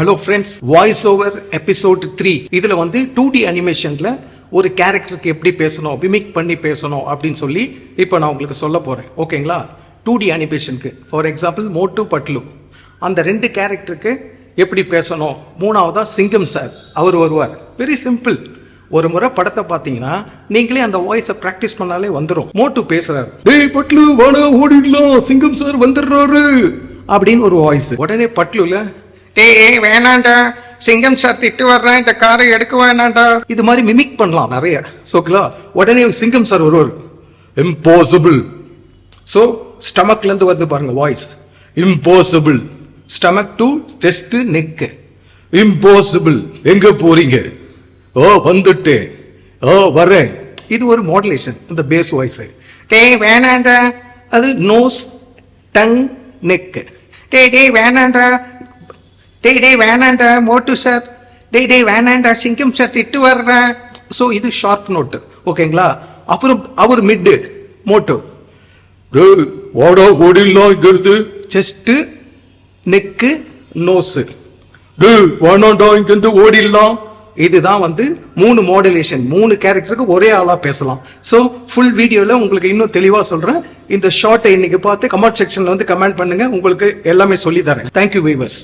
Hello friends voice over episode three இதுல வந்து two D அனிமேஷன்ல ஒரு கேரக்டருக்கு எப்படி பேசணும் மிமிக் பண்ணி பேசணும் அப்படின்னு சொல்லி இப்போ நான் உங்களுக்கு சொல்ல போறேன். ஓகேங்களா டூ டி அனிமேஷனுக்கு ஃபார் எக்ஸாம்பிள் மோட்டு பட்லு அந்த ரெண்டு கேரக்டருக்கு எப்படி பேசணும்? மூணாவதா சிங்கம் சார் அவர் வருவார். வெரி சிம்பிள் ஒரு முறை படத்தை பார்த்தீங்கன்னா நீங்களே அந்த வாய்ஸை ப்ராக்டிஸ் பண்ணாலே வந்துடும் மோட்டு பேசுறாரு. டேய் பட்லு வாடா ஓடிடலாம். சிங்கம் சார் வந்துடுறாரு. அப்படின்னு ஒரு வாய்ஸ் உடனே பட்லுல டேய் ஏய், வேணாம்டா சிங்கம் சார் திட்டு வர்றேன் இந்த காரை எடுக்க வேணாம்டா இது மாதிரி மிமிக் பண்ணலாம் நிறைய. சோக்கலா உடனே சிங்கம் சார் வருவார். இம்பாசிபிள் ஸோ ஸ்டமக்ல இருந்து வருது பாருங்க voice impossible stomach to test neck impossible எங்க போறீங்க? ஓ வந்துட்டேன். ஓ வரேன். இது ஒரு மாடுலேஷன் இந்த பேஸ் வாய்ஸ் டேய் வேணாம்டா அது நோஸ் டங் நெக் டேய் டேய் வேணாம்டா டேய் டேய் வேணாம்டா மோட்டு சார் டேய் டேய் வேணாம்டா சிங்கம் சார் திட்டு வர்றேன் ஸோ இது ஷார்ட் நோட்டு ஓகேங்களா அப்புறம் அவர் மிட்டு. மோட்டோ வாடா ஓடிடலாம் இங்கிருந்து. செஸ்ட் நெக்கு நோஸு வேணாண்டா இங்கிருந்து ஓடிடலாம் இதுதான் வந்து மூணு மாடுலேஷன் மூணு கேரக்டருக்கு ஒரே ஆளா பேசலாம். ஸோ ஃபுல் வீடியோல உங்களுக்கு இன்னும் தெளிவா சொல்றேன். இந்த ஷார்ட்டை இன்னைக்கு பார்த்து கமெண்ட் செக்ஷன்ல வந்து கமெண்ட் பண்ணுங்க. உங்களுக்கு எல்லாமே சொல்லி தரேன். Thank you viewers